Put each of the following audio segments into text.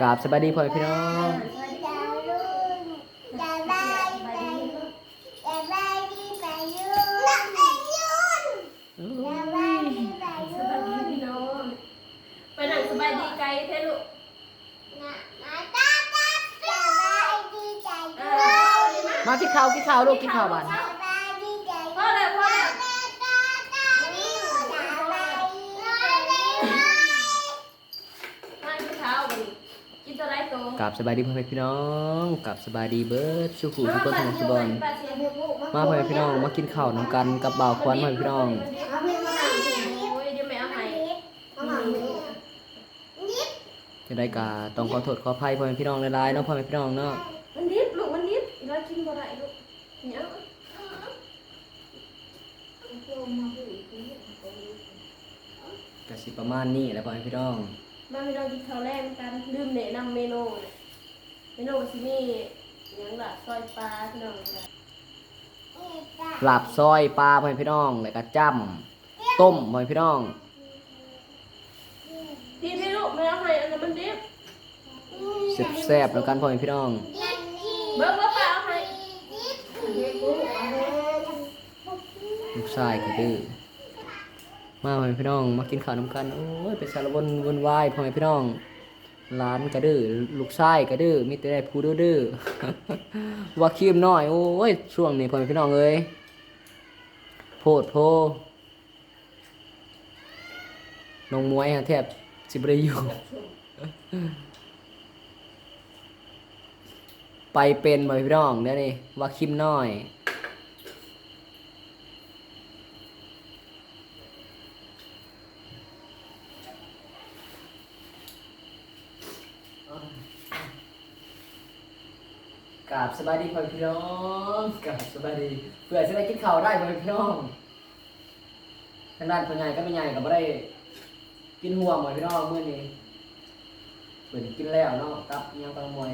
กราบสบายดีพ่อแม่พี่น้องสบายดีพี่น้องไปหนังสบายดีไกลเท่ลูกเออดีมากมากินข้าวกินข้าวลูกกินข้าวบ้าน พ่อเลยพ่อเลยมากินข้าวกัน กินตัวไรโตกราบสบายดีพ่อแม่พี่น้องกราบสบายดีเบิร์ดสุขุทุกคนสมองสุบอลมาพ่อแม่พี่น้องมากินข้าวน้ำกันกับบ่าวควันพ่อแม่พี่น้องโอ้ยเดี๋ยวแม่เอาให้จะได้กาต้องขอโทษขออภัยพ่อแม่พี่น้องหลายๆเนาะพ่อแม่พี่น้องเนาะมันนิดลูกมันนิดอีกแล้วกินบ่ได้ลูกเนี่ยกสิประมาณนี้แหละพ่อแม่พี่น้อง มาพี่น้องกินข้าวแรกกันลืมแนะนำเมนูเนี่ยเมนูที่มีอย่างละซอยปลาพี่น้องจ้ะลาบซอยปลาพ่อแม่พี่น้องแล้วก็จ้ำต้มพ่อแม่พี่น้องพี่พี่ลูกไม่เอาให้อันนั้นมันดิบแซ่บๆแล้วกันพ่อแม่พี่น้องเบิ้งว่าปลาเอาให้ลูกชายก็ดื้อ มาพ่อแม่พี่น้องมากินข้าวน้ำกันโอ้ยเป็นสารวนวนวายพ่อแม่พี่น้องร้านก็ดื้อลูกชายก็ดื้อมีแต่ได้ผู้ดื้อว่าคีมน้อยโอ้ยช่วงนี้พ่อแม่พี่น้องเอ้ยโพดโพน้องมวยฮะแทบสิบได้อยู่ไปเป็นพ่อแม่พี่น้องเดี๋ยวนี้ว่าคิมน้อย กราบสบายดีพ่อพี่น้องกราบสบายดีเพื่อจะได้กินข้าวได้พ่อพี่น้องทางด้านพ่อใหญ่ก็ไม่ใหญ่ก็ไม่ได้กินห่วงพ่อพี่น้องมื้อนี้เปิดกินแล้วเนาะกับอิหยังกำลังมวย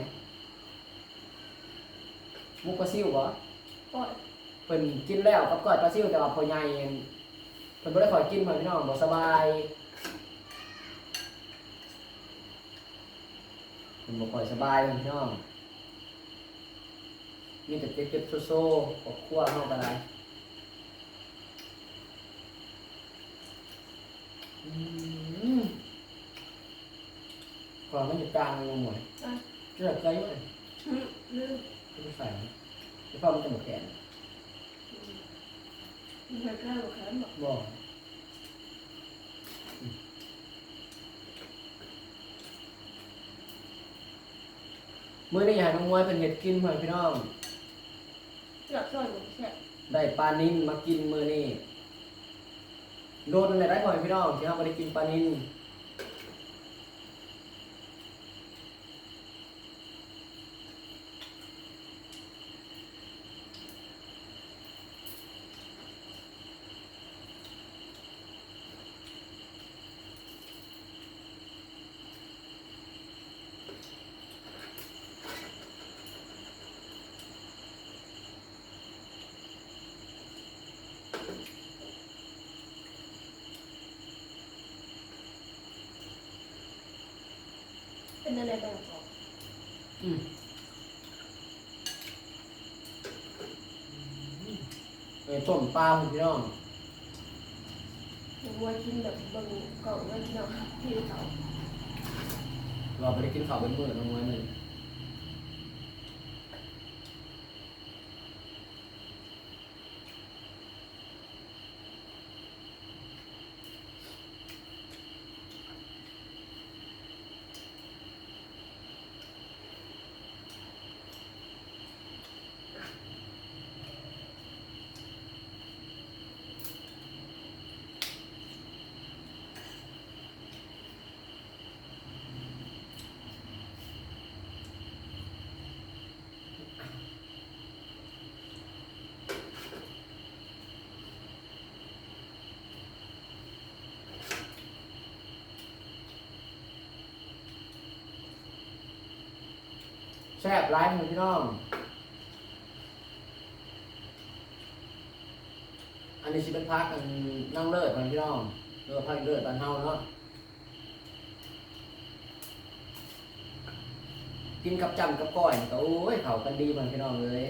มุกปลาซิวบ่ปล่อยเพิ่นกินแล้วกับก้อยปลาซิวแต่ว่าพ่อใหญ่เพิ่นบ่ได้ขอกินพ่อพี่น้องบ่สบายเพิ่นบ่ค่อยสบายพ่อพี่น้อง มีแต่เจ็บเจ็บโซ่ๆครอบครัวเฮาก็ได้อืมก่อนมันอยู่กลางเลยหมวยอะเลือกใจไหมอืมลืมไม่ใส่ไม่พอมันจะหมดแขนมันเคยฆ่าลูกค้าบอกบอกมื้อนี้อยากให้น้องมวยเป็นเห็ดกินเพื่อนพี่น้อง หลับซอยช่ได้ปลานินมากินมือนี้โดนอะไรได้บ่อยพี่น้องที่เราไม่ได้กินปลานิน เป็นอะไรแบบบอกอืมเออต้มปลาพ่อพี่น้องหมูวัวกินแบบบางกล่องไว้กินเอาที่เขา เราไม่ได้กินข้าวเป็นมื้อน้องมวยเลย แซ่บร้ายมือพี่น้อง อันนี้ชิเป็นพักกันนั่งเลิศพ่อพี่น้องเลิศพักเลิศตอนเฮาเนาะกินกับจำกับก้อยนี่ก็โอ้ยเขากันดีมันพี่น้องเลย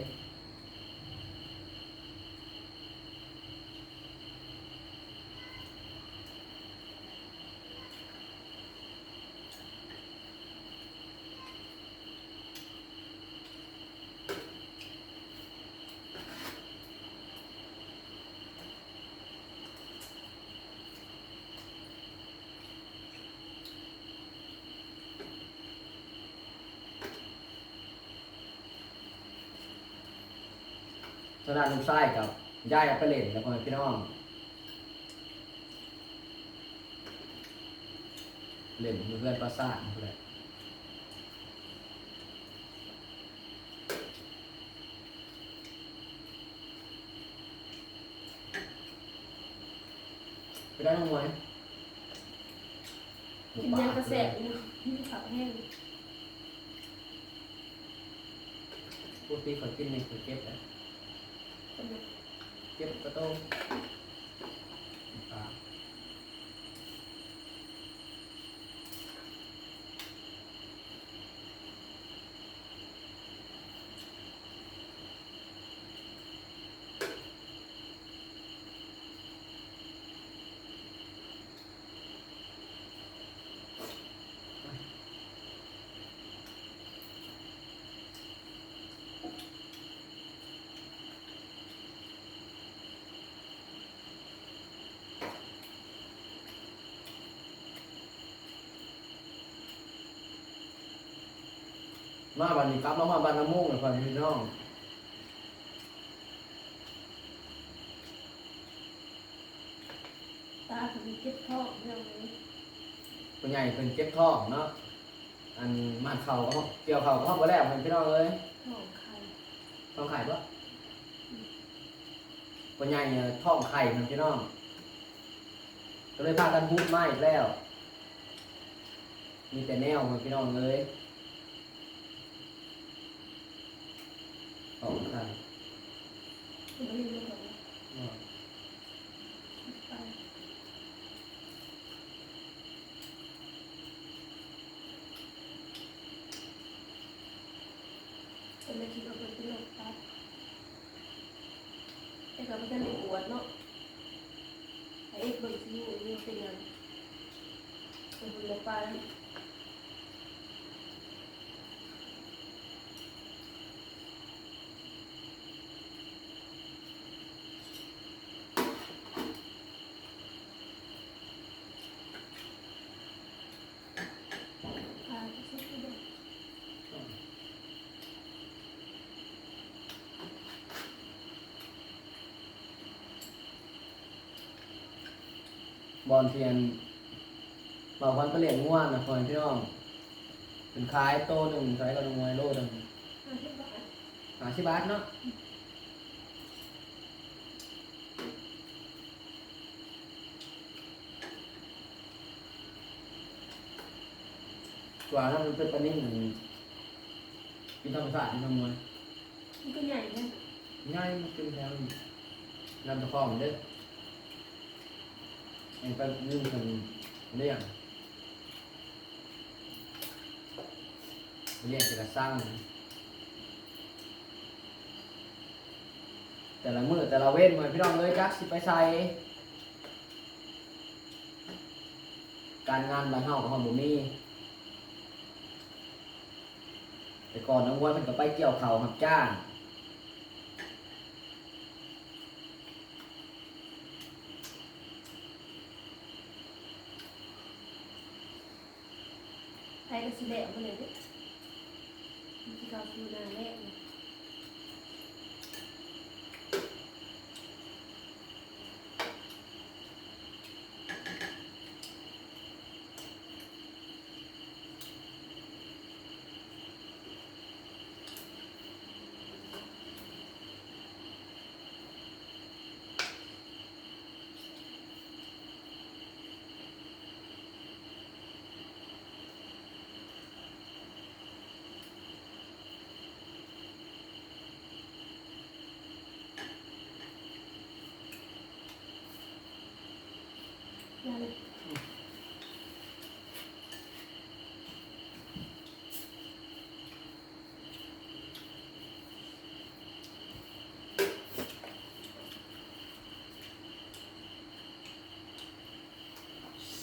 สนานลุงไส้กับย่ายเอาไปเล่นแล้วพ่อแม่พี่น้องเล่นมือเพื่อนประสาทนั่นแหละไปได้น้องมวยกินยังกระแสบอยู่นี่ขับแห้งปกติเขากินในก๋วยเก็บแหละ เก็บกระต้มปลา มาวันนี้กลับมามาบ้านน้ำมุ่งเลยพ่อแม่พี่น้องตาถึงเจ็บท้องเรื่องนี้คนใหญ่เป็นเจ็บท้องเนาะอันมาเข่าก็เกี่ยวเข่าก็ห้องไปแล้วพ่อแม่พี่น้องเลยท้องไข่ท้องไข่ปะคนใหญ่เนี่ยท้องไข่พ่อแม่พี่น้องก็เลยพากันพูดมาอีกแล้ว มีแต่แนวพ่อแม่พี่น้องเลย ท้องไข่ไม่ได้รู้หรอกว่าไปเป็นไม่คิดว่าเป็นเป็นโรคตับแต่ก็ไม่ได้ในปวดเนาะไอ้เอ็กซ์เบิร์ซีอยู่นี่เป็นยังเป็นคนเลี้ยงปลาแล้ว พาไปซื้อที่เดิม บอลเทียนบอกวันก็เลี้ยงง่วนนะพ่อแม่พี่น้องเป็นขายโตหนึ่งขายก็ลงไว้โลหนึ่งห้าสิบบาทหาสิบบาทเนาะกว่านั้นมันเป็นปลานิ่มหนึ่งกินธรรมชาติกินธรรมวยมันก็ใหญ่นะง่ายมันกินแถวนี้ลำตะคองเด้อ เองไปนึ่งถึงเลี้ยงเลี้ยงจะกระสร้างนแต่ละมือแต่ละเว้นเหมือนพี่น้องเลยจักสิไปใส่การงานบ้านเฮาของเฮาบ่มีแต่ก่อนน้องวัวมันก็ไปเกี่ยวเขาวรับจ้าง ไทยก็ สิแหลมมาเลยดิมันสิเกาสูนาแน่เลย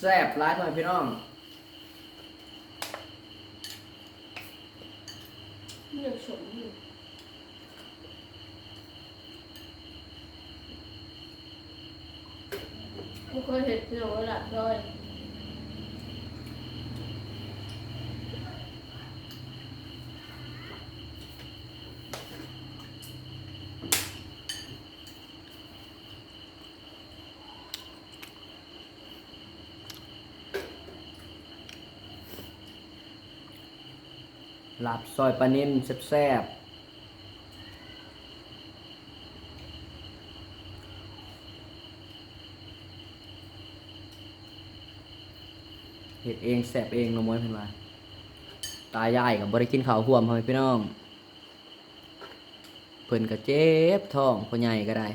ซ่บร้ายพ่อยพี่น้องเลือกสมอยู่ไม่เคยเห็นพี่น้อหลับด้วย ลาบซอยปลานิ่มแซ่บๆเห็ดเองแซ่บเองเน้องมวยเพิ่นว่าตายายกับบริกินข้าวห่วมพ่อแม่พี่น้อง เพิ่นก็เจ็บท้องพ่อใหญ่ก็ได้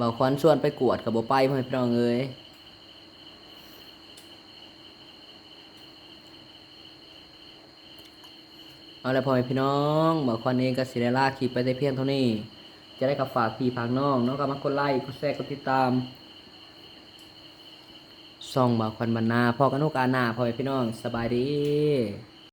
บางควันชวนไปกวดกับบ่ไปพ่อแม่พี่น้องเอ้ย เอาละพ่อแม่พี่น้องบอกควันเองก็สิได้ลาคลิปไปได้เพียงเท่านี้ จะได้กับฝากพี่ฝากน้องน้องก็มากดไลค์กดแชร์กดติดตามส่องบอกควันบรรณาพ่อกันโอกาสหน้าพ่อแม่พี่น้องสบายดี